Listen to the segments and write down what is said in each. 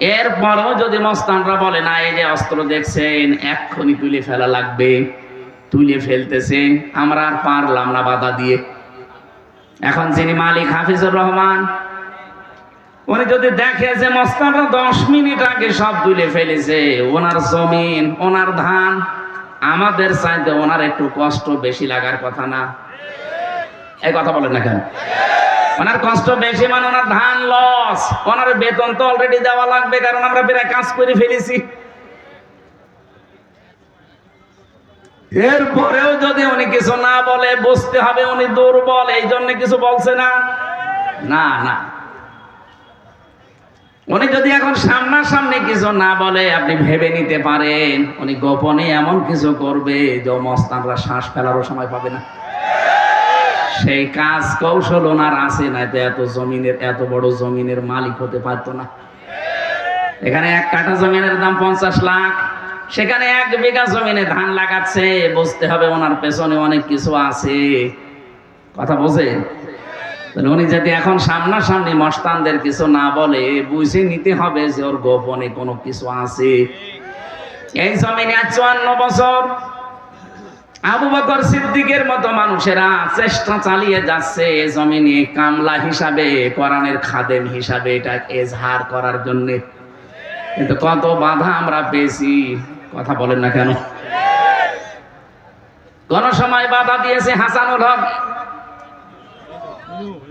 এরপরও যদি মস্তানরা বলে, না, এই যে অস্ত্র দেখছেন, এক্ষুনি তুলে ফেলা লাগবে। তুলে ফেলতেছে, আমরা আর পারলাম না বাধা দিয়ে। এখন যিনি মালিক হাফিজুর রহমান, উনি যদি দেখে যে মস্তানরা দশ মিনিট আগে সব তুলে ফেলেছে, ওনার জমিন, ওনার ধান, আমাদের চাইতে ওনার একটু কষ্ট বেশি লাগার কথা না? এই কথা বলেন না কেন? ওনার কষ্ট বেশি মানে ওনার ধান লস ওনার বেতন তো অলরেডি দেওয়া লাগবে, কারণ আমরা প্রায় কাজ করে ফেলেছি। এরপরেও যদি উনি কিছু না বলে বুঝতে হবে উনি দুর্বল এই জন্য কিছু বলছে না। না না। উনি যদি এখন সামনাসামনি কিছু না বলে, আপনি ভেবে নিতে পারেন, উনি গোপনে এমন কিছু করবে, যে মস্তানরা শ্বাস ফেলারও সময় পাবে না। সেই কাজ কৌশল ওনার আছে না, এত জমিনের, এত বড় জমিনের মালিক হতে পারতো না। এখানে এক কাঠা জমিনের দাম পঞ্চাশ লাখ, সেখানে এক বিঘা জমিনে ধান লাগাচ্ছে, বুঝতে হবে ওনার পেছনে অনেক কিছু আছে। কথা বোঝে? উনি যদি এখন সামনাসামনি মস্তানদের কিছু না বলে, বুঝে নিতে হবে যে ওর গোপনে কোনো কিছু আছে। এই জমিনে চুয়ান্ন বছর আবু বকর সিদ্দিকের মতো মানুষেরা চেষ্টা চালিয়ে যাচ্ছে জমিনে কামলা হিসাবে, কোরআনের খাদেম হিসাবে এটা এজহার করার জন্য। কিন্তু কত বাধা আমরা পেয়েছি, কথা বলেন না কেন? কোন সময় বাধা দিয়েছে হাসানুল হক?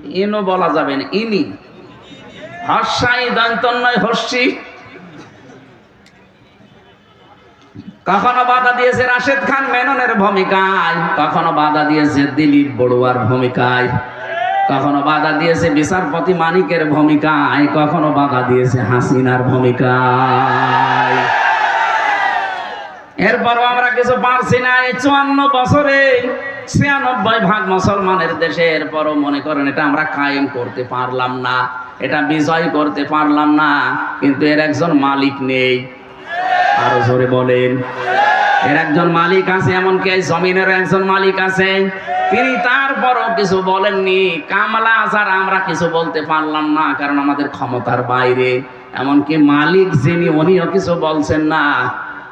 ইনও বলা যাবে না, ইনি। হর্ষাই দন্তন্নয় হর্ষি। কখনো বাধা দিয়েছে রাশেদ খান মেননের ভূমিকায়? কখনো বাধা দিয়েছে দিলীপ বড়ুয়ার ভূমিকায়? কখনো বাধা দিয়েছে বিচারপতি মানিকের ভূমিকায়? কখনো বাধা দিয়েছে হাসিনার ভূমিকায়? এরপরও আমরা কিছু পারছি না, এই চুয়ান্ন বছরে ছিয়ানব্বই ভাগ মুসলমানের দেশে এরপরও মনে করেন এটা আমরা কায়েম করতে পারলাম না, এটা বিজয় করতে পারলাম না, কিন্তু এর একজন মালিক নেই। আরও জোরে বলেন। এর একজন মালিক আছে, এমনকি জমিনের একজন মালিক আছে। তিনি তারপরও কিছু বলেননি। কামলা আসার আমরা কিছু বলতে পারলাম না, কারণ আমাদের ক্ষমতার বাইরে। এমনকি মালিক যিনি, উনিও কিছু বলছেন না।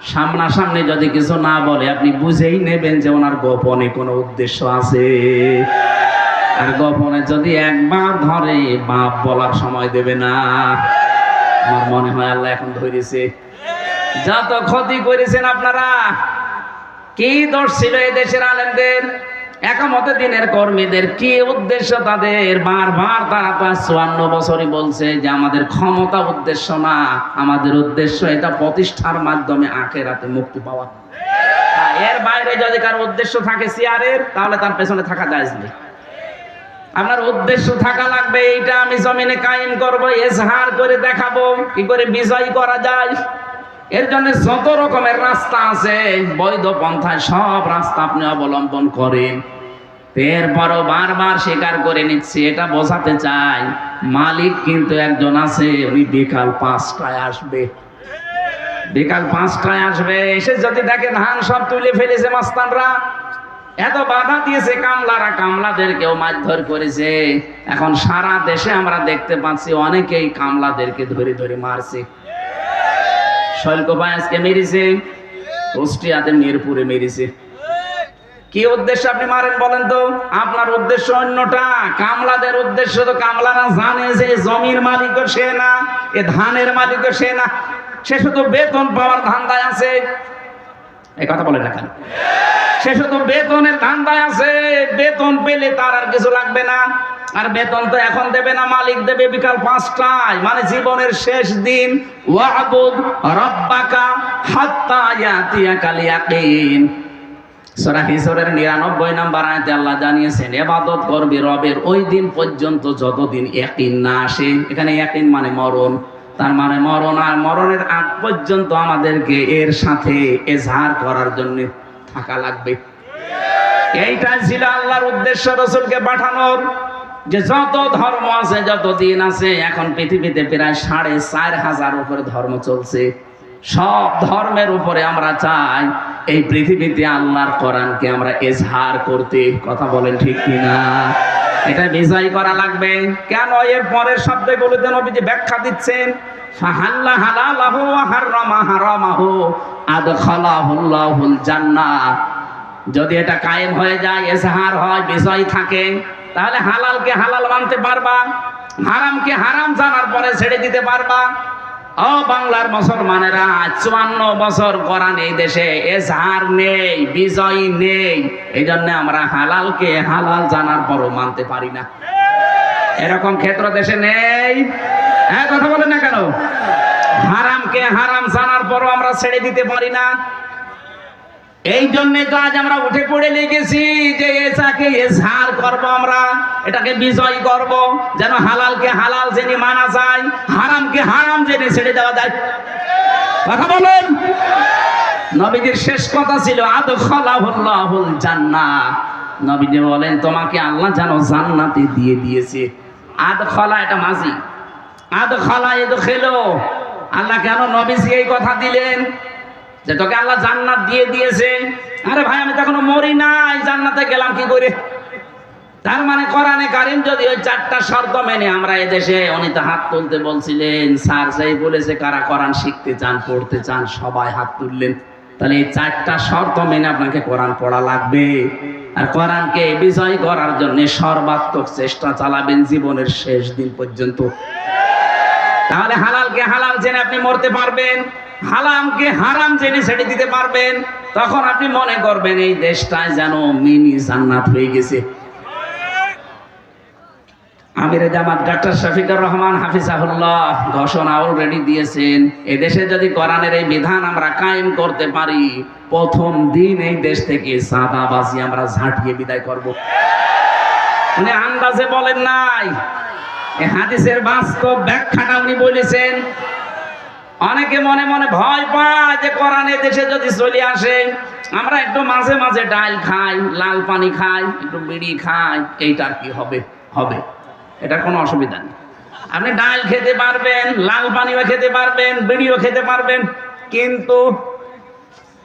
সামনাসামনি যদি কিছু না বলে, আপনি বুঝেই নেবেন যে ওনার গোপনে কোনো উদ্দেশ্য আছে। আর গোপনে যদি একবার ধরে বাপ বলার সময় দেবে না। আমার মনে হয় আল্লাহ এখন ধরেছে। যত ক্ষতি করেছেন আপনারা। কি দোষ ছিল এই দেশের আলেমদের? একমতে দিনের কর্মীদের কি উদ্দেশ্য তাদের? বারবার তারা পাঁচ চুয়ান্ন বছরই বলছে যে আমাদের ক্ষমতা উদ্দেশ্য না, আমাদের উদ্দেশ্য এটা প্রতিষ্ঠার মাধ্যমে আখেরাতে মুক্তি পাওয়া। এর বাইরে যদি কারও উদ্দেশ্য থাকে সিয়ারের, তাহলে তার পেছনে থাকা যায় না আপনার উদ্দেশ্য থাকা লাগবে, এইটা আমি জমিনে কায়েম করব, এজহার করে দেখাবো, কি করে বিজয় করা যায়? এর জন্য যত রকমের রাস্তা আছে, বৈধ পন্থায় সব রাস্তা আপনি অবলম্বন করেন। এরপরও বারবার স্বীকার করে নিচ্ছি, এটা বোঝাতে চাই, মালিক কিন্তু একজন আছে, উনি বিকাল পাঁচটায় আসবে। বিকাল পাঁচটায় আসবে, এসে যদি দেখে ধান সব তুলে ফেলেছে মাস্তানরা, এত বাধা দিয়েছে কামলারা, কামলাদেরকেও মারধর করেছে। এখন সারা দেশে আমরা দেখতে পাচ্ছি অনেকেই কামলাদেরকে ধরে ধরে মারছে। শৈলকোপায় আজকে মেরেছে? কুষ্টিয়াতে মিরপুরে মেরেছে। কি উদ্দেশ্য আপনি মারেন বলেন তো? আপনার উদ্দেশ্য অন্যটা। কামলাদের উদ্দেশ্য তো কামলারা জানে যে জমির মালিকও সে না, এ ধানের মালিকও সে না। সে শুধু বেতন পাওয়ার ধান্দায় আছে। এই কথা শুধু বেতনের ধান্দায় আছে, বেতন পেলে তার আর কিছু লাগবে না। আর বেতন তো এখন দেবে না, মালিক দেবে বিকাল পাঁচটায়। মানে জীবনের শেষ দিন। ওয়াবুদ রব্বাকা হাত্তা সূরা হিজরের 99 নাম্বার আয়াতে আল্লাহ জানিয়েছেন, ইবাদত করবে রবের ওই দিন পর্যন্ত যতদিন ইয়াকিন না আসে। এখানে ইয়াকিন মানে মরণ। তার মানে মরণ আর মরণের আগ পর্যন্ত আমাদেরকে এর সাথে এজহার করার জন্য থাকা লাগবে। এইটাই ছিল আল্লাহর উদ্দেশ্য রসুলকে পাঠানোর। যে যত ধর্ম আছে, যত দিন আছে, এখন পৃথিবীতে প্রায় সাড়ে চার হাজার উপরে ধর্ম চলছে। সব ধর্মের উপরে আমরা চাই এই পৃথিবীতে আল্লাহর কোরআনকে আমরা এজহার করতে। কথা বলেন ঠিক কিনা? এটা বিজয় করা লাগবে। কেন? এর পরের শব্দে শব্দগুলোতে নবীজি, ব্যাখ্যা দিচ্ছেন, ফাহাল্লা হালালাহু ওয়া হাররামা হারামাহু আদখালাহুল্লাহুল জান্নাহ। যদি এটা কায়েম হয়ে যায়, এজহার হয়, বিজয় থাকে, তাহলে হালালকে হালাল মানতে পারবা, হারামকে হারাম জানার পরে ছেড়ে দিতে পারবা। ও বাংলার মুসলমানেরা, চুয়ান্ন বছর কোরআন এই দেশে, এজহার নেই, বিজয় নেই এই জন্য আমরা হালালকে হালাল জানার পরও মানতে পারি না। এরকম ক্ষেত্র দেশে নেই। হ্যাঁ কথা বলেন না কেন? হারামকে হারাম জানার পরও আমরা ছেড়ে দিতে পারি না। এই জন্য তো আজ আমরা উঠে পড়ে লেগেছি যে এটাকে এজহার করব আমরা, এটাকে বিজয় করব, যেন হালালকে হালাল জেনে মানা যায়, হারামকে হারাম জেনে ছেড়ে দেওয়া যায়। কথা বলুন। নবীজির শেষ কথা ছিল, আদখালাহুল্লাহুল জান্নাহ। নবীজি বলেন, তোমাকে আল্লাহ যেন জান্নাতে দিয়ে দিয়েছে। আদ খলা এটা মাঝি আদখালা এদ খেলো আল্লাহ কেন নবীজি এই কথা দিলেন? যে তোকে আল্লাহ জান্নাত দিয়ে দিয়েছে। আরে ভাই, আমি তো এখনও মরি নাই, জান্নাতে গেলাম কি করে? তার মানে কোরআনে কারিম যদি ওই চারটা শর্ত মেনে আমরা এদেশে, উনি তো হাত তুলতে বলছিলেন, স্যার সেই বলেছে কারা কোরআন শিখতে চান, পড়তে চান, সবাই হাত তুললেন। তাহলে এই চারটা শর্ত মেনে আপনাকে কোরআন পড়া লাগবে। আর কোরআনকে বিজয় করার জন্য সর্বাত্মক চেষ্টা চালাবেন জীবনের শেষ দিন পর্যন্ত। তাহলে হালালকে হালাল জেনে আপনি মরতে পারবেন, হালামকে হারাম জেনে ছেড়ে দিতে পারবেন। তখন আপনি মনে করবেন, এই দেশটায় যেন মিনি জান্নাত হয়ে গেছে। আমির জামাত ডাক্তার শফিকুর রহমান হাফিজাহুল্লাহ ঘোষণা অলরেডি দিয়েছেন, এদেশে যদি কোরআনের এই বিধান আমরা কায়েম করতে পারি, প্রথম দিন এই দেশ থেকে সাদাবাজি আমরা ঝাঁটিয়ে বিদায় করব। উনি আন্দাজে বলেন নাই হাদিসের বাস্তব ব্যাখ্যাটা উনি বলেছেন। অনেকে মনে মনে ভয় পায় যে কোরআন দেশে যদি চলে আসে, আমরা একটু মাঝে মাঝে ডাল খাই, লাল পানি খাই, একটু বিড়ি খাই এইটার কি হবে? হবে। এটা কোনো অসুবিধা নেই। আপনি ডাল খেতে পারবেন, লাল পানিও খেতে পারবেন, বিড়িও খেতে পারবেন, কিন্তু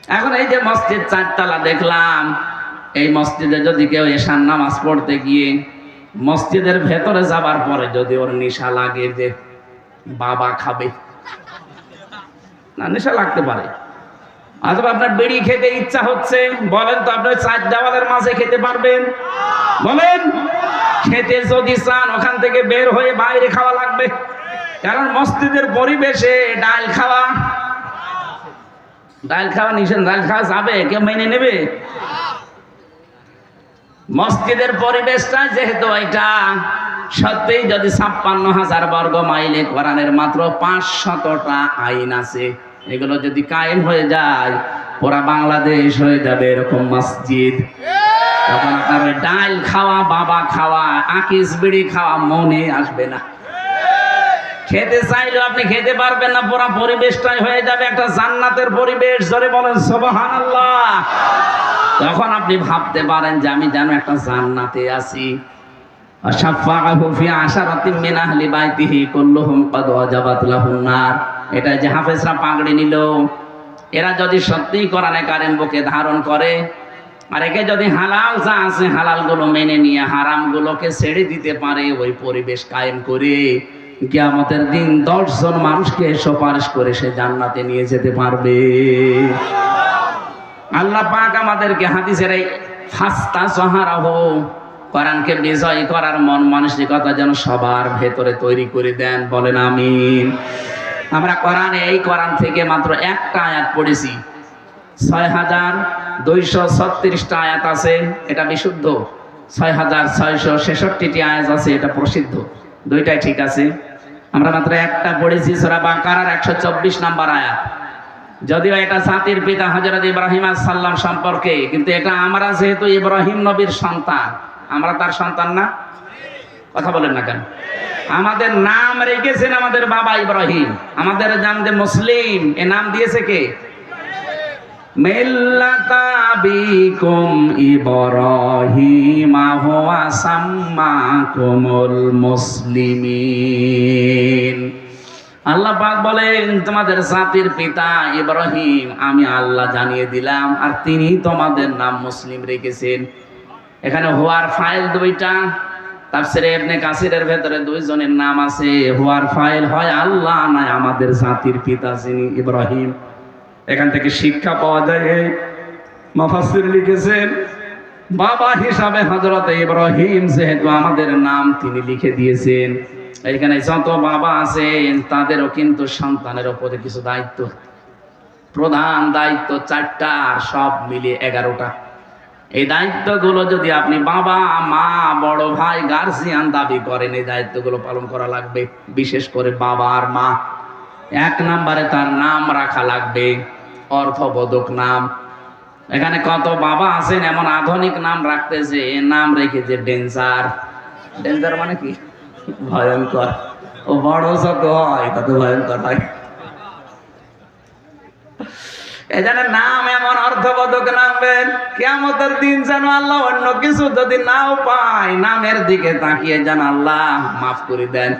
এখন এই যে মসজিদ চারতলা দেখলাম, এই মসজিদে যদি কেউ এসার নামাজ পড়তে গিয়ে মসজিদের ভেতরে যাবার পরে যদি ওর নেশা লাগে যে বাবা খাবে। না, নেশা লাগতে পারে। অথবা আপনার বেড়ি খেতে ইচ্ছা হচ্ছে, বলেন তো আপনার চার দেওয়ালের মাঝে খেতে পারবেন? বলেন, খেতে যদি চান, ওখান থেকে বের হয়ে বাইরে খাওয়া লাগবে। কারণ মসজিদের পরিবেশে ডাল খাওয়া ডাল খাওয়া নিষেধ, ডাল খাওয়া যাবে, কেউ মেনে নেবে? মসজিদের পরিবেশটা যেহেতু এটা, সত্যিই যদি ছাপ্পান্ন হাজার বর্গ মাইলে কোরআনের মাত্র পাঁচশতটা আইন আছে, এগুলো যদি কায়েম হয়ে যায়, পুরা বাংলাদেশ হয়ে যাবে এরকম মসজিদ। তখন আপনার ডাল খাওয়া, বাবা খাওয়া, আকিস বিড়ি খাওয়া মনে আসবে না। খেতে চাইলেও আপনি খেতে পারবেন না, পুরা পরিবেশটাই হয়ে যাবে একটা জান্নাতের পরিবেশ। ধরে বলেন সোবাহান আল্লাহ তখন আপনি ভাবতে পারেন যে আমি যেন একটা জান্নাতে আছি। এটা নিল। এরা যদি সত্যিই বুকে ধারণ করে, আর একে যদি হালাল আছে হালালগুলো মেনে নিয়ে হারামগুলোকে ছেড়ে দিতে পারে, ওই পরিবেশ কায়েম করে কিয়ামতের দিন দশজন মানুষকে সুপারিশ করে সে জান্নাতে নিয়ে যেতে পারবে। আল্লাহ পাক আমাদেরকে হাদিসের এই ফাস্তা সহারাহ, কোরআনকে বিজয় করার মন মানসিকতা যেন সবার ভেতরে তৈরি করে দেন, বলেন আমিন। আমরা কোরআনে এই কোরআন থেকে মাত্র একটা আয়াত পড়েছি। ছয় হাজার দুইশো ছত্রিশটা আয়াত আছে, এটা বিশুদ্ধ। ছয় হাজার ছয়শো ছেষট্টিটি আয়াত আছে, এটা প্রসিদ্ধ। দুইটাই ঠিক আছে। আমরা মাত্র একটা পড়েছি, সোরা বাকারার একশো চব্বিশ নাম্বার আয়াত। যদিও এটা জাতির পিতা হজরত ইব্রাহিম সাল্লাম সম্পর্কে, কিন্তু এটা আমরা যেহেতু ইব্রাহিম নবীর সন্তান, আমরা তার সন্তান না? কথা বলেন না কেন? আমাদের নাম রেখেছেন আমাদের বাবা ইব্রাহিম, আমাদের নাম যে মুসলিম, এ নাম দিয়েছে কে? মিল্লাতাবিকুম মুসলিমিন। আল্লাহ পাক বলেন, তোমাদের জাতির পিতা ইব্রাহিম, আমি আল্লাহ জানিয়ে দিলাম, আর তিনি তোমাদের নাম মুসলিম রেখেছেন। এখানে হওয়ার ফাইল দুইটা, তাফসিরে ইবনে কাসিরের ভেতরে দুইজনের নাম আছে। হুয়ার ফাইল হয়, আল্লাহ নয় আমাদের জাতির পিতা যিনি ইব্রাহিম। এখান থেকে শিক্ষা পাওয়া যায় মাফাসির লিখেছেন, বাবা হিসাবে হজরত ইব্রাহিম যেহেতু আমাদের নাম তিনি লিখে দিয়েছেন। এখানে যত বাবা আছেন তাদেরও কিন্তু সন্তানের ওপরে কিছু দায়িত্ব। প্রধান দায়িত্ব চারটা, সব মিলিয়ে এগারোটা। এই দায়িত্বগুলো যদি আপনি বাবা, মা, বড় ভাই গার্জিয়ান দাবি করেন, এই দায়িত্বগুলো পালন করা লাগবে, বিশেষ করে বাবা আর মা। এক নম্বরে তার নাম রাখা লাগবে, অর্থবোধক নাম। এখানে কত বাবা আছেন, এমন আধুনিক নাম রাখতেছে নাম রেখেছে ডেঞ্জার ডেঞ্জার মানে কি? ভয়ঙ্কর। ও বড় যত হয় তত ভয়ঙ্কর হয়। এখানে নাম এমন অর্থবোধক নামবেন কেমতের দিন যেন আল্লাহ অন্য কিছু যদি নাও পায়, নামের দিকে তাকিয়ে যেন আল্লাহ মাফ করে দেন।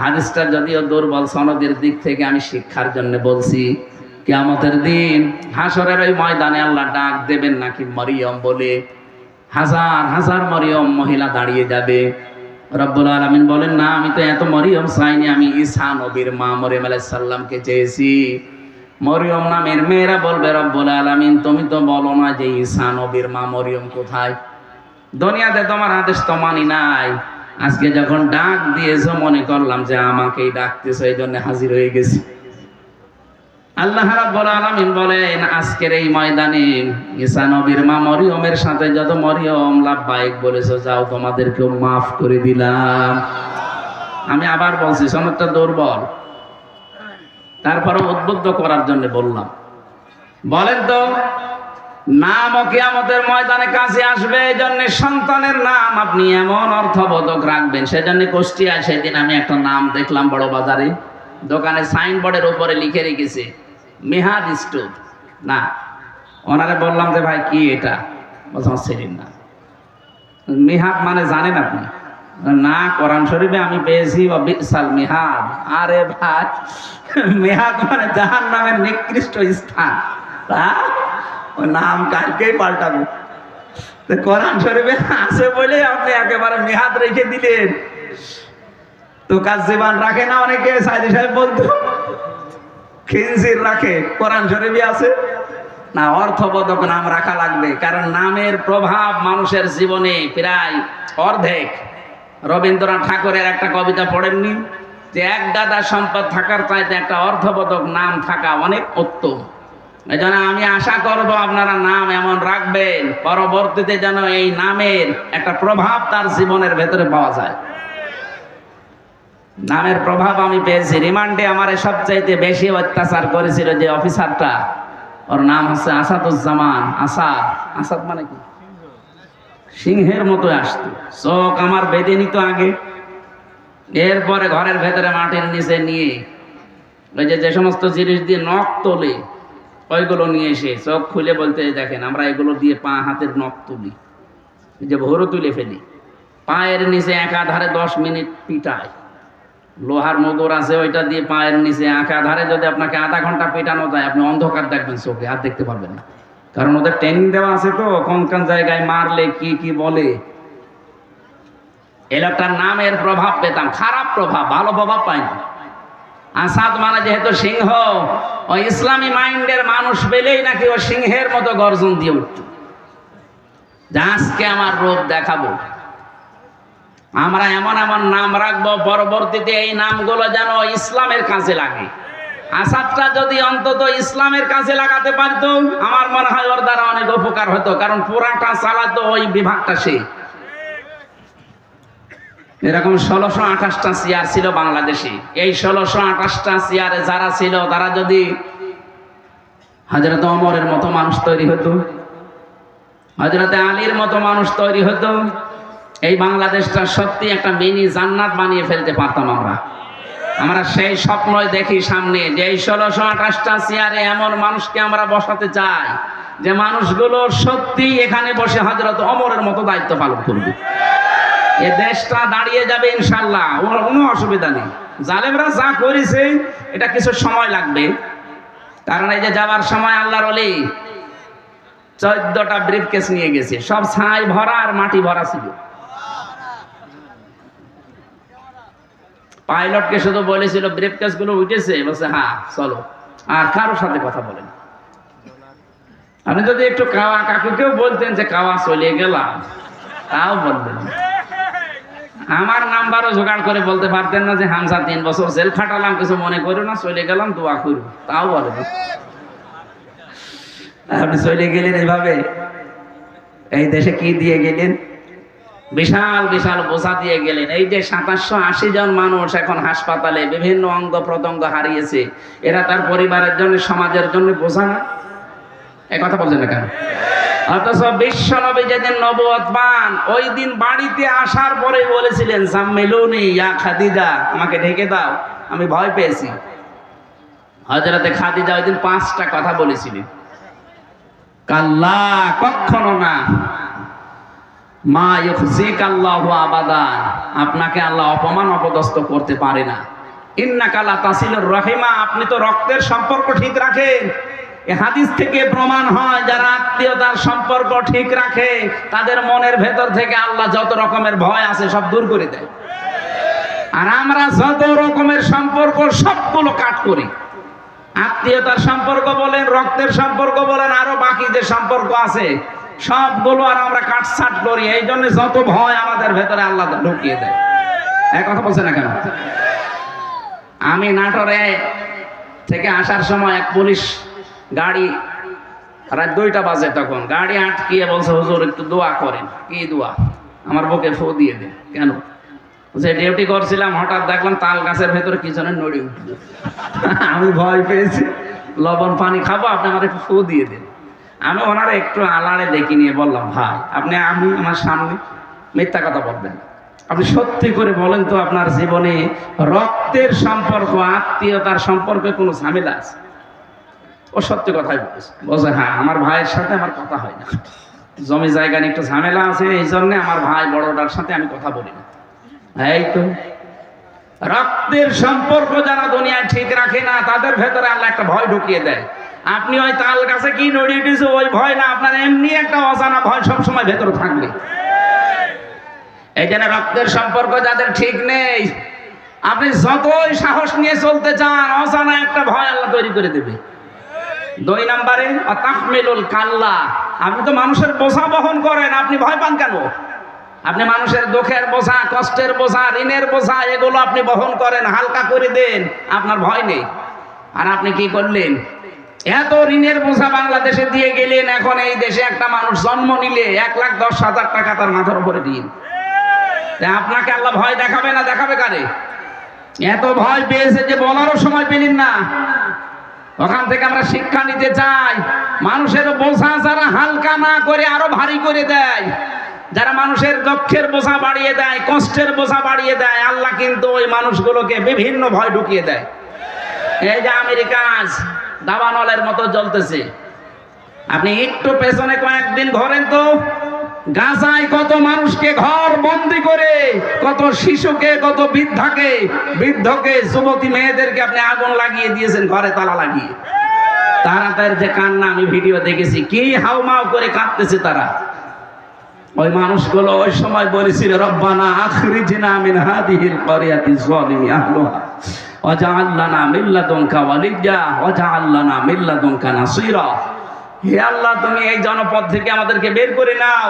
হাদিসটা যদিও দুর্বল সনদের দিক থেকে আমি শিক্ষার জন্য বলছি, কেয়ামতের দিন হাসরের ওই ময়দানে আল্লাহ ডাক দেবেন নাকি মরিয়ম বলে, হাজার হাজার মরিয়ম মহিলা দাঁড়িয়ে যাবে। রব্বুল আলমিন বলেন, না, আমি তো এত মরিয়ম চাইনি, আমি ঈসা নবীর মা মরিয়ম আলাহ সাল্লামকে চেয়েছি। মরিয়ম নামের মেয়েরা বলবে, রব্বুল আলমিন, তুমি তো বলো না যে ঈসা নবীর মা মরিয়ম কোথায়? দুনিয়াতে তোমার আদেশ তো মানি নাই। আজকে যখন ডাক দিয়েছ, মনে করলাম যে আমাকেই ডাকতেছো এই জন্য হাজির হয়ে গেছি। আল্লাহ রাব্বুল আলামিন বলেন, আজকের এই ময়দানে ঈসা নবীর মা মরিয়মের সাথে যত মরিয়ম লাভবাহিক বলেছ, যাও তোমাদেরকেও মাফ করে দিলাম। আমি আবার বলছি, সনদটা দুর্বল। তারপরে উদ্বুদ্ধ করার জন্য বললাম। বলেন তো, নাম কিয়ামতের ময়দানে কাছে আসবে এই জন্য সন্তানের নাম আপনি এমন অর্থবোধক রাখবেন সেই সেজন্য কুষ্টিয়ায় সেদিন আমি একটা নাম দেখলাম বড় বাজারে, দোকানে সাইনবোর্ডের উপরে লিখে রেখেছে মেহাদ স্টোর না, ওনারে বললাম যে, ভাই, কি এটা? বলছে না। মিহাদ মানে জানেন আপনি? না, কোরআন শরীফে আমি পেয়েছি বিশাল মিহাদ। আরে ভাই, মেহাদ মানে জাহান নামের নিকৃষ্ট স্থান। তা ওই নাম কালকেই পাল্টাবো। কোরআন শরীফে আছে বলে আপনি একেবারে মেহাদ রেখে দিলেন। তো কাজ জীবন রাখে না অনেকে? সাইদি সাহেব বলতো। খিনজির রাখে। কোরআন শরীফে আছে? না অর্থবোধক নাম রাখা লাগবে। কারণ নামের প্রভাব মানুষের জীবনে প্রায় অর্ধেক। রবীন্দ্রনাথ ঠাকুরের একটা কবিতা পড়েননি যে, এক গাদা সম্পদ থাকার চাইতে একটা অর্থবোধক নাম থাকা অনেক উত্তম। এই জন্য আমি আশা করব আপনারা নাম এমন রাখবেন, পরবর্তীতে যেন এই নামের একটা প্রভাব তার জীবনের ভেতরে পাওয়া যায়। নামের প্রভাব আমি পেয়েছি। রিমান্ডে আমার সবচাইতে বেশি অত্যাচার করেছিল যে অফিসারটা, ওর নাম হচ্ছে আসাদুজ্জামান আসাদ আসাদ মানে কি? সিংহের মতো আসতো। চোখ আমার বেঁধে নিত আগে। এরপরে ঘরের ভেতরে মাটির নিচে নিয়ে, ওই যে যে সমস্ত জিনিস দিয়ে নখ তোলে, ওইগুলো নিয়ে এসে চোখ খুলে বলতে, দেখেন, আমরা এগুলো দিয়ে পা হাতের নখ তুলি। যে ভোরও তুলে ফেলি। পায়ের নিচে একাধারে দশ মিনিট পিটায়। লোহার মগর আছে, ওইটা দিয়ে পায়ের নিচে একাধারে যদি আপনাকে আধা ঘণ্টা পেটানো যায়, আপনি অন্ধকার দেখবেন চোখে, আর দেখতে পারবেন না। কারণ ওদের ট্রেনিং দেওয়া আছে তো, কোন কোন জায়গায় মারলে কি কি বলে। এলাকার নামের প্রভাব পেতাম, খারাপ প্রভাব, ভালো প্রভাব পাই না। আসাদ মানে যেহেতু সিংহ, ও ইসলামী মাইন্ডের মানুষ পেলেই নাকি ও সিংহের মতো গর্জন দিয়ে উঠত। আজকে আমার রূপ দেখাবো। আমরা এমন এমন নাম রাখব, পরবর্তীতে এই নামগুলো যেন ইসলামের কাছে লাগে। আসাদটা যদি অন্তত ইসলামের কাছে লাগাতে পারতো, আমার মনে হয় ওর দ্বারা অনেক উপকার হতো, কারণ পুরাটা চালাতো ওই বিভাগটা সে। এরকম ষোলোশো আঠাশটা চেয়ার ছিল বাংলাদেশে। এই ষোলোশো আঠাশটা চেয়ারে যারা ছিল, তারা যদি হজরত অমরের মতো মানুষ তৈরি হতো হজরতে আলীর মতো মানুষ তৈরি হতো এই বাংলাদেশটা সত্যি একটা মিনি জান্নাত বানিয়ে ফেলতে পারতাম আমরা। আমরা সেই স্বপ্নই দেখি সামনে যে এই ষোলোশো আঠাশটা চেয়ারে এমন মানুষকে আমরা বসাতে চাই, যে মানুষগুলো সত্যি এখানে বসে হজরত অমরের মতো দায়িত্ব পালন করবে। এ দেশটা দাঁড়িয়ে যাবে ইনশাল্লাহ কোনো অসুবিধা নেই। জালেমরা যা করেছে, এটা কিছু সময় লাগবে। কারণ এই যে যাওয়ার সময় আল্লাহর অলি চোদ্দটা ব্রিফ কেস নিয়ে গেছে। সব ছাই ভরা আর মাটি ভরা ছিল। পাইলটকে শুধু বলেছিল, ব্রেকগুলো উঠেছে। বলছে হ্যাঁ চলো। আর কারোর সাথে কথা বলেন। আপনি যদি একটু কাওয়া কাকুকেও বলতেন যে, কাওয়া চলে গেলাম। তাও বলবেন না। আমার নাম্বারও জোগাড় করে বলতে পারতেন না যে হামসা তিন বছর জেল খাটালাম, কিছু মনে করো না, চলে গেলাম, দোয়া করু। তাও বলে আপনি চলে গেলেন এইভাবে? এই দেশে কি দিয়ে গেলেন? বিশাল বিশাল বোঝা দিয়ে গেলেন, এই যে সাতাশশো আশি জন মানুষ এখন হাসপাতালে বিভিন্ন অঙ্গ প্রত্যঙ্গ হারিয়েছে, এরা তার পরিবারের জন্য, সমাজের জন্য বোঝা না? এ কথা বলছেন না কেন? অথচ বিশ্ব নবী যেদিন নবুয়ত পান, ওই দিন বাড়িতে আসার পরে বলেছিলেন, সাম্মেলুনি, ইয়া খাদিজা, আমাকে ঢেকে দাও, আমি ভয় পেয়েছি। হজরতে খাদিজা ওই দিন পাঁচটা কথা বলেছিলেন। কাল্লা কখনো না। মা ইউখজিক আল্লাহু আবাদান, আপনাকে আল্লাহ অপমান অপদস্থ করতে পারে না। ইন্না কালা তাসিলুর রহিমা, আপনি তো রক্তের সম্পর্ক ঠিক রাখেন। হাদিস থেকে প্রমাণ হয়, যারা আত্মীয়তার সম্পর্ক ঠিক রাখে, তাদের মনের ভেতর থেকে আল্লাহ যত রকমের ভয় আছে সব দূর করে দেয়। আর আমরা যত রকমের সম্পর্ক, সবগুলো কাট করি। আত্মীয়তার সম্পর্ক বলেন, রক্তের সম্পর্ক বলেন, আরও বাকি যে সম্পর্ক আছে। সবগুলো আর আমরা কাটছাট করি, এই জন্য যত ভয় আমাদের ভেতরে আল্লাহ ঢুকিয়ে দেয়। এক কথা বলছে না কেন? আমি নাটোরে থেকে আসার সময় এক পুলিশ গাড়ি, রাত দুইটা বাজে তখন, গাড়ি আটকিয়ে বলছে, হুজুর, একটু দোয়া করেন। কি দোয়া? আমার বুকে ফো দিয়ে দেন। কেন? যে ডিউটি করছিলাম, হঠাৎ দেখলাম তাল গাছের ভেতরে কি যেন নড়ে উঠল। আমি ভয় পেয়েছি। লবণ পানি খাব, আপনি আমার একটু ফু দিয়ে দেন। আমি ওনারা একটু আলাড়ে দেখি নিয়ে বললাম, ভাই, আপনি আমি আমার সামনে মিথ্যা কথা বলবেন আপনি সত্যি করে বলেন তো আপনার জীবনে রক্তের সম্পর্ক, আত্মীয়তার সম্পর্কে কোনো ঝামেলা আছে? ও সত্যি কথাই বলেছে বলছে হ্যাঁ আমার ভাইয়ের সাথে আমার কথা হয় না। জমি জায়গা নিয়ে একটু ঝামেলা আছে, এই জন্যে আমার ভাই বড়টার সাথে আমি কথা বলি না। এই তো। রক্তের সম্পর্ক যারা দুনিয়ায় ঠিক রাখে না, তাদের ভেতরে আল্লাহ একটা ভয় ঢুকিয়ে দেয়। আপনি ওই তাল গাছে কি নড়িয়ে উঠেছে ওই ভয় না, আপনার এমনি একটা অজানা ভয় সবসময় ভেতরে থাকবে। জন্য রক্তের সম্পর্ক যাদের ঠিক নেই, আপনি যতই সাহস নিয়ে চলতে চান, অজানা একটা ভয় আল্লাহ তৈরি করে দেবে। দুই নম্বরে তাহমিলুল কাল্লা, আপনি তো মানুষের বোঝা বহন করেন, আপনি ভয় পান কেন? আপনি মানুষের দুঃখের বোঝা, কষ্টের বোঝা, ঋণের বোঝা, এগুলো আপনি বহন করেন, হালকা করে দেন, আপনার ভয় নেই। আর আপনি কি করলেন? এত ঋণের বোঝা বাংলাদেশে দিয়ে গেলেন, এখন এই দেশে একটা মানুষ জন্ম নিলে এক লাখ দশ হাজার টাকা তার মাথার উপরে দিন আপনাকে আল্লাহ ভয় দেখাবে না, দেখাবে কারে? এত ভয় পেয়েছে যে বলারও সময় পেলেন না। ওখান থেকে আমরা শিক্ষা নিতে চাই। মানুষের বোঝা যারা হালকা না করে আরও ভারী করে দেয়, যারা মানুষের দক্ষের বোঝা বাড়িয়ে দেয়, কষ্টের বোঝা বাড়িয়ে দেয়, আল্লাহ কিন্তু ওই মানুষগুলোকে বিভিন্ন ভয় ঢুকিয়ে দেয়। এই যে আমেরিকা আজ দাবানলের মতো জ্বলতেছে। আপনি একটু পেছনে কয়েকদিন ঘরেন তো, গাজায় কত মানুষকে ঘর বন্দি করে, কত শিশুকে, কত বৃদ্ধাকে, বৃদ্ধকে, যুবতী মেয়েদেরকে আপনি আগুন লাগিয়ে দিয়েছেন, ঘরে তালা লাগিয়ে। তারা তার যে কান্না, আমি ভিডিও দেখেছি, কি হাউমাউ করে কাঁদতেছে তারা। ওই মানুষগুলো ওই সময় বলেছিল, রব্বানা আখরিজনা মিন হাদিহিল ক্বরিয়াতি যালিমি আহলুহা। ওয়াজআল লানা মিন লাদুনকা ওয়ালিয়্যা ওয়াজআল লানা মিন লাদুনকা নাসীরা। হে আল্লাহ, তুমি এই জনপদ থেকে আমাদেরকে বের করে নাও।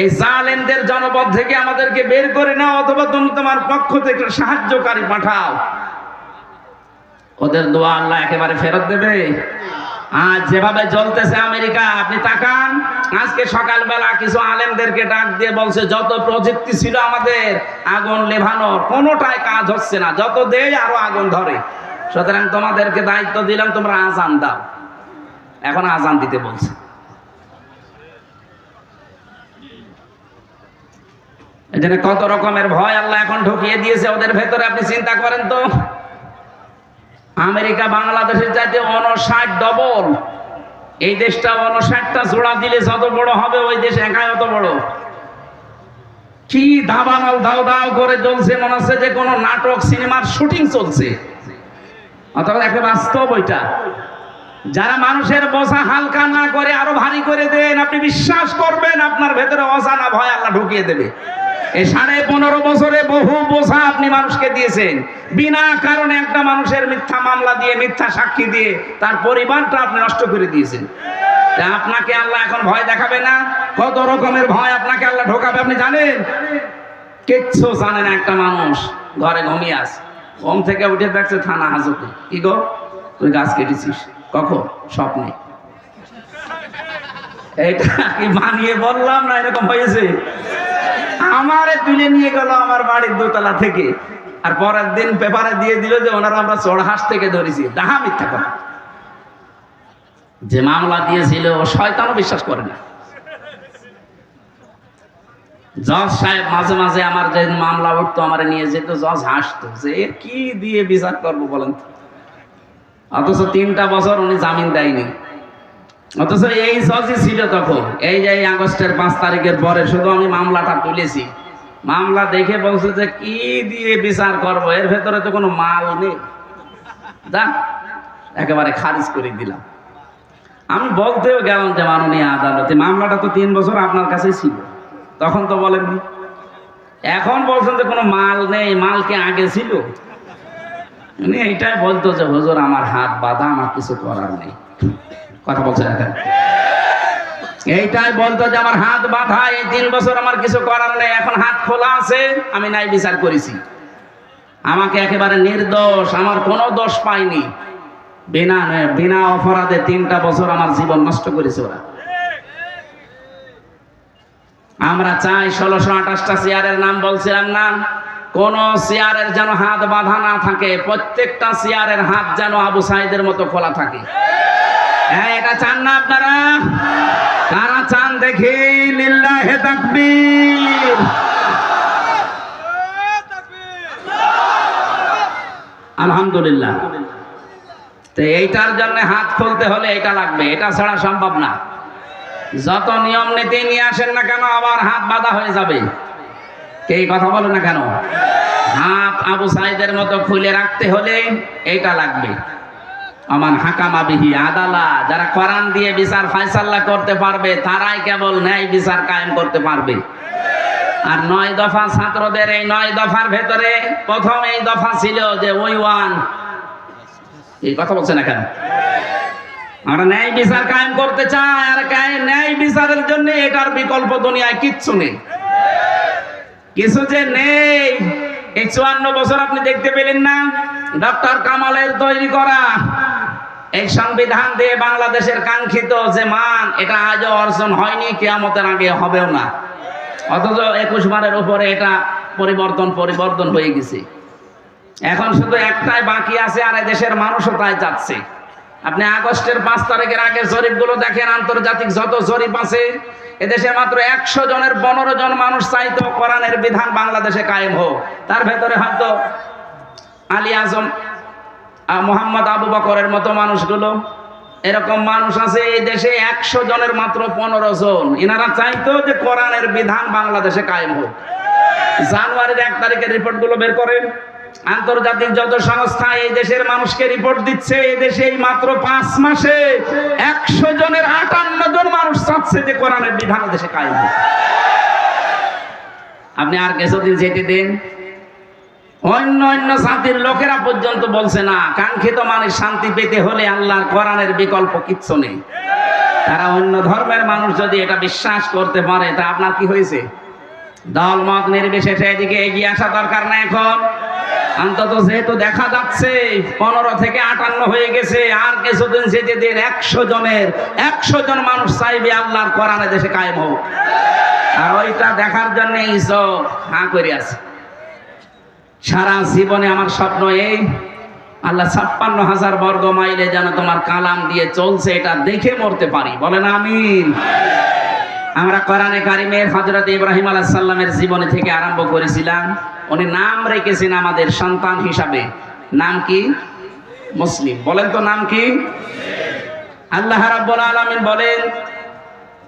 এই জালেমদের জনপদ থেকে আমাদেরকে বের করে নাও, অথবা তুমি তোমার পক্ষ থেকে সাহায্যকারী পাঠাও। ওদের দোয়া আল্লাহ একেবারে ফেরত দেবে। আজ যেভাবে জ্বলতেছে আমেরিকা, আপনি তাকান। আজকে সকালবেলা কিছু আলেমদেরকে ডাক দিয়ে বলছে, যত প্রযুক্তি ছিল আমাদের, আগুন লেভানোর কোনোটাই কাজ হচ্ছে না। যত দেয় আরও আগুন ধরে। সুতরাং তোমাদেরকে দায়িত্ব দিলাম, তোমরা আজান দাও। এখন আজান দিতে বলছে। জন্য কত রকমের ভয় আল্লাহ এখন ঢুকিয়ে দিয়েছে, ওদের ভেতরে আপনি চিন্তা করেন তো। আমেরিকা, বাংলাদেশের চাইতে অনষাট ডবল এই দেশটা অনষাটটা জোড়া দিলে যত বড় হবে, ওই দেশ একাই অত বড়। কি দাবানল দাও দাও করে চলছে মনে হচ্ছে যে কোনো নাটক, সিনেমার শুটিং চলছে। অথবা একটা বাস্তব ওইটা। যারা মানুষের বোঝা হালকা না করে, আরও ভারী করে দেন, আপনি বিশ্বাস করবেন, আপনার ভেতরে অজানা ভয় আল্লাহ ঢুকিয়ে দেবে। এই সাড়ে পনেরো বছরে বহু বোঝা আপনি মানুষকে দিয়েছেন। বিনা কারণে একটা মানুষের মিথ্যা মামলা দিয়ে, মিথ্যা সাক্ষী দিয়ে তার পরিবারটা আপনি নষ্ট করে দিয়েছেন। আপনাকে আল্লাহ এখন ভয় দেখাবে না? কত রকমের ভয় আপনাকে আল্লাহ ঢোকাবে, আপনি জানেন? কিচ্ছু জানে না একটা মানুষ। ঘরে ঘুমিয়ে আছে। ঘুম থেকে উঠে দেখছে থানা হাজতে। কি গো? তুই গাছ কেটেছিস? কখন? স্বপ্নে। এটা কি বানিয়ে বললাম না এরকম হয়েছে? আমারে তুলে নিয়ে গেল আমার বাড়ির দোতলা থেকে। আর পরের দিন পেপারে দিয়ে দিল যে ওনারা আমরা চড়হাস থেকে ধরেছি। ডাহা মিথ্যা কথা। যে মামলা দিয়েছিল, ও শয়তানও বিশ্বাস করে না। জজ সাহেব মাঝে মাঝে আমার যে মামলা উঠতো, আমার নিয়ে যেত, জজ হাসতো। যে এর কি দিয়ে বিচার করব বলেন অথচ তিনটা বছর উনি জামিন দেয়নি। অথচ এই জজই ছিল তখন। এই যে আগস্টের পাঁচ তারিখের পরে শুধু আমি মামলাটা তুলেছি। মামলা দেখে বলছে যে কি দিয়ে বিচার করব? এর ভেতরে তো কোনো মাল নেই। দা একেবারে খারিজ করে দিলাম। আমি বলতেও গেলাম যে মাননীয় আদালতে, মামলাটা তো তিন বছর আপনার কাছে ছিল। তখন তো বলেননি। এখন বলছেন যে কোনো মাল নেই, মাল কি আগে ছিল? উনি এইটাই বলতো যে, হুজুর, আমার হাত বাঁধা, আমার কিছু করার নেই। কথা বলছেন এখন এইটাই বলতো যে আমার হাত বাঁধা, এই তিন বছর আমার কিছু করার নেই, এখন হাত খোলা আছে, আমি নাই বিচার করেছি। আমাকে একেবারে নির্দোষ, আমার কোনো দোষ পাইনি বিনা বিনা অপরাধে তিনটা বছর আমার জীবন নষ্ট করেছে ওরা। আমরা চাই ষোলোশো আঠাশটা চেয়ারের নাম বলছিলাম না, কোন চেয়ারের যেন হাত বাঁধা না থাকে, প্রত্যেকটা চেয়ারের হাত যেন আবু সাইদের মতো খোলা থাকে। হ্যাঁ এটা চান না আপনারা? কারা চান দেখি? লিল্লাহে তাকবীর। আলহামদুলিল্লাহ। তো এইটার জন্য হাত খুলতে হলে এটা লাগবে, এটা ছাড়া সম্ভব না। যত নিয়ম নীতি নিয়ে আসেন না কেন, আবার হাত বাঁধা হয়ে যাবে। কে কথা বলে না কেন? হাত আবু সাইদের মতো খুলে রাখতে হলে এটা লাগবে। আমান হাকামা বিহি আদালা, যারা কোরআন দিয়ে বিচার ফায়সাল্লা করতে পারবে, তারাই কেবল ন্যায় বিচার কায়েম করতে পারবে। আর নয় দফা ছাত্রদের, এই নয় দফার ভেতরে প্রথম এই দফা ছিল যে ওই ওয়ান। এই কথা বলছে না কেন? আমরা ন্যায় বিচার কায়েম করতে চাই, আর ন্যায় বিচারের জন্য এটার বিকল্প দুনিয়ায় কিচ্ছু নেই। কিছু যে নেই, এই চুয়ান্ন বছর আপনি দেখতে পেলেন না? ডক্টর কামালের তৈরি করা এই সংবিধান দিয়ে বাংলাদেশের কাঙ্ক্ষিত যে মান, এটা আজও অর্জন হয়নি, কেয়ামতের আগে হবেও না। অথচ একুশ বারের উপরে এটা পরিবর্তন পরিবর্তন হয়ে গেছে। এখন শুধু একটাই বাকি আছে, আর দেশের মানুষও তাই যাচ্ছে আপনি আগস্টের পাঁচ তারিখের আগে জরিপগুলো দেখেন, আন্তর্জাতিক যত জরিপ আছে, এদেশে মাত্র একশো জনের পনেরো জন মানুষ চাইতো কোরআনের বিধান বাংলাদেশে কায়েম হোক। তার ভেতরে হয়তো আলী আজম মোহাম্মদ আবু বকরের মতো মানুষগুলো। এরকম মানুষ আছে এই দেশে একশো জনের মাত্র পনেরো জন। এনারা চাইতো যে কোরআনের বিধান বাংলাদেশে কায়েম হোক। জানুয়ারির এক তারিখের রিপোর্টগুলো বের করেন। আন্তর্জাতিক যত সংস্থা এই দেশের মানুষকে রিপোর্ট দিচ্ছে, এই দেশে এই মাত্র পাঁচ মাসে একশো জনের আটান্ন জন মানুষ চাচ্ছে যে কোরআনের বিধান দেশে কায়েম হোক। আপনি আর কিছুদিন যেতে দিন। অন্য অন্য জাতির লোকেরা পর্যন্ত বলছে না, কাঙ্ক্ষিত মানে শান্তি পেতে হলে আল্লাহর কোরআনের বিকল্প কিচ্ছু নেই। তারা অন্য ধর্মের মানুষ যদি এটা বিশ্বাস করতে পারে, তা আপনার কি হয়েছে? দল মত নির্বিশেষে এদিকে এগিয়ে আসা দরকার না এখন। অন্তত যেহেতু দেখা যাচ্ছে, পনেরো থেকে আটান্ন হয়ে গেছে, আর কিছুদিন যেতে দিন একশো জনের, একশো জন মানুষ চাইবে আল্লাহর কোরআনে দেশে কায়েম হোক। আর ওইটা দেখার জন্য সব হাঁ করে আছে সারা জীবনে আমার স্বপ্ন এই। আল্লাহ ছাপ্পান্ন হাজার বর্গ মাইলে যেন তোমার কালাম দিয়ে চলছে, এটা দেখে মরতে পারি। বলেন আমিন। আমরা কোরআনে কারিমের হজরত ইব্রাহিম আলাহ সাল্লামের জীবনী থেকে আরম্ভ করেছিলাম। উনি নাম রেখেছেন আমাদের সন্তান হিসাবে। নাম কি? মুসলিম। বলেন তো নাম কি? আল্লাহ রাব্বুল আলামিন বলেন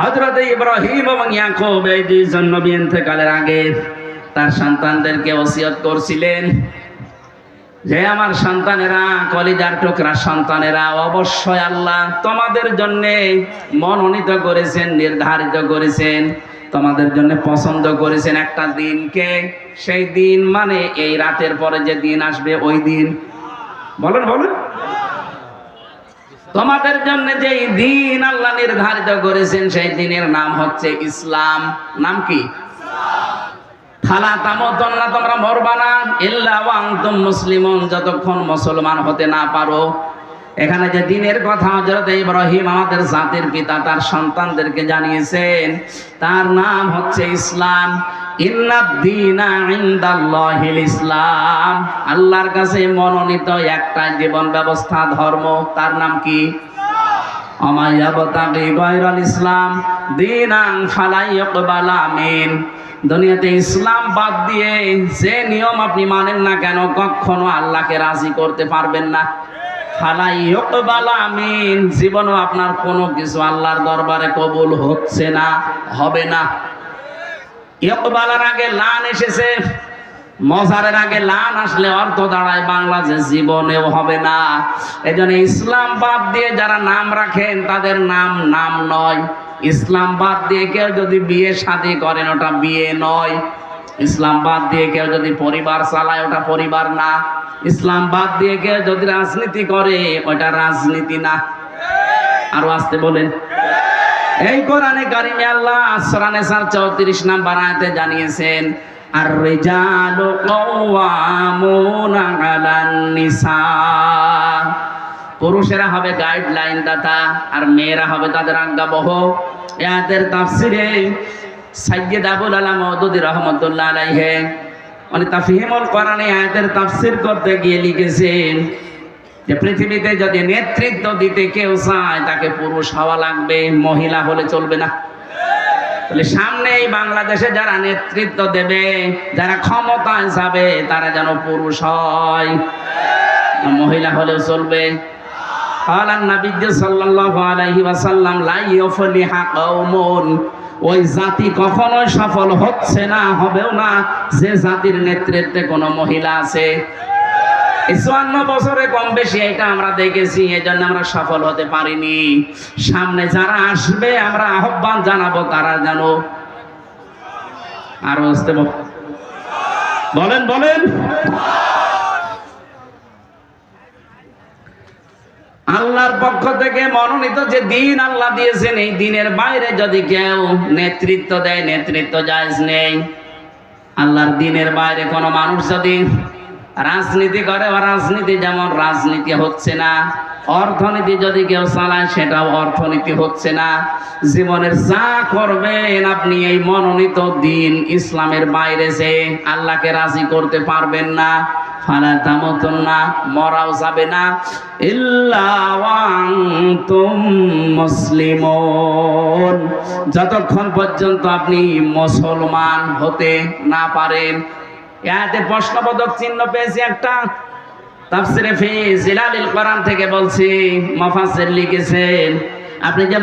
হজরত ইব্রাহিম এবং ইয়াকুব এই দুইজন আগে তার সন্তানদেরকে ওসিয়ত করছিলেন যে, আমার সন্তানেরা কলিজার টুকরা সন্তানেরা, অবশ্যই আল্লাহ তোমাদের জন্য মনোনীত করেছেন, নির্ধারিত করেছেন, তোমাদের জন্য পছন্দ করেছেন একটা দিনকে। সেই দিন মানে এই রাতের পরে যে দিন আসবে, ওই দিন। বলেন বলেন। তোমাদের জন্য যে দিন আল্লাহ নির্ধারিত করেছেন, সেই দিনের নাম হচ্ছে ইসলাম। নাম কি? তোমরা মরবা না। ইল্লা তুম মুসলিমুন, যতক্ষণ মুসলমান হতে না পারো এখানে যে দিনের কথা হযরত ইব্রাহিম আমাদের জাতির পিতা, তার সন্তানদেরকে জানিয়েছেন, তার নাম হচ্ছে ইসলাম। ইসলাম। আল্লাহর কাছে মনোনীত একটা জীবন ব্যবস্থা, ধর্ম, তার নাম কি? ইসলাম। দীনান ফালা ইকবালা মিন দুনিয়াতে ইসলাম বাদ দিয়ে যে নিয়ম আপনি মানেন না কেন, কখনো আল্লাহকে রাজি করতে পারবেন না। ফালা ইকবালা মিন জীবনও আপনার কোনো কিছু আল্লাহর দরবারে কবুল হচ্ছে না, হবে না। ইকবালার আগে লান এসেছে, মজারের আগে লান আসলে অর্থ দাঁড়ায় বাংলা জীবনেও হবে না। এই জন্য বাদ দিয়ে যারা নাম রাখেন, তাদের নাম নাম নয়। ইসলাম বাদ দিয়ে কেউ যদি বিয়ে শাদী করেন, ওটা বিয়ে নয়। ইসলাম বাদ দিয়ে কেউ যদি পরিবার চালায়, ওটা পরিবার না। ইসলাম বাদ দিয়ে কেউ যদি রাজনীতি করে, ওটা রাজনীতি না। আরও আসতে বলেন। এই কোরআনে কারিমে আল্লাহ সূরা সার চৌত্রিশ নাম্বার আয়াতে জানিয়েছেন আর রিজালু কাওয়ামুনা আলান নিসা। পুরুষেরা হবে গাইডলাইন দাতা, আর মেয়েরা হবে তাদের আজ্ঞাবহ। আয়াতের তাফসিরে সাইয়্যিদ আবুল আলা মওদুদি রহমাতুল্লাহ আলাইহি মানে তাফহিমুল কোরআনে আয়াতের তাফসির করতে গিয়ে লিখেছেন যে পৃথিবীতে যদি নেতৃত্ব দিতে কেউ চায়, তাকে পুরুষ হওয়া লাগবে, মহিলা হলে চলবে না। তাহলে সামনে এই বাংলাদেশে যারা নেতৃত্ব দেবে, যারা ক্ষমতায় যাবে, তারা যেন পুরুষ হয় মহিলা হলেও চলবে। কালান নবীজি সাল্লাল্লাহু আলাইহি ওয়াসাল্লাম, লা ইউফলিহা কওমুন। ওই জাতি কখনোই সফল হচ্ছে না, হবেও না। যে জাতির নেতৃত্বে কোনো মহিলা আছে। চুয়ান্ন বছরে কম বেশি এটা আমরা দেখেছি এই জন্য আমরা সফল হতে পারিনি। সামনে যারা আসবে, আমরা আহ্বান জানাব তারা জানো? আরও আসতে বলেন বলেন। আল্লাহর পক্ষ থেকে মনোনীত যে দিন আল্লাহ দিয়েছেন, এই দিনের বাইরে যদি কেউ নেতৃত্ব দেয়, নেতৃত্ব জায়জ নেই। আল্লাহর দিনের বাইরে কোনো মানুষ যদি রাজনীতি করে রাজনীতি যেমন রাজনীতি হচ্ছে না অর্থনীতি যদি কেউ চালায়, সেটাও অর্থনীতি হচ্ছে না। জীবনের যা করবেন আপনি এই মনোনীত দিন ইসলামের বাইরে যে আল্লাহকে রাজি করতে পারবেন না না, মরাও যাবে না। যতক্ষণ পর্যন্ত আপনি মুসলমান হতে না পারেন। এতে প্রশ্নবোধক চিহ্ন পেয়েছি একটা। তাফসিরে ফি জিলালিল কোরআন থেকে বলছি মুফাসসির লিখেছেন। আপনি যে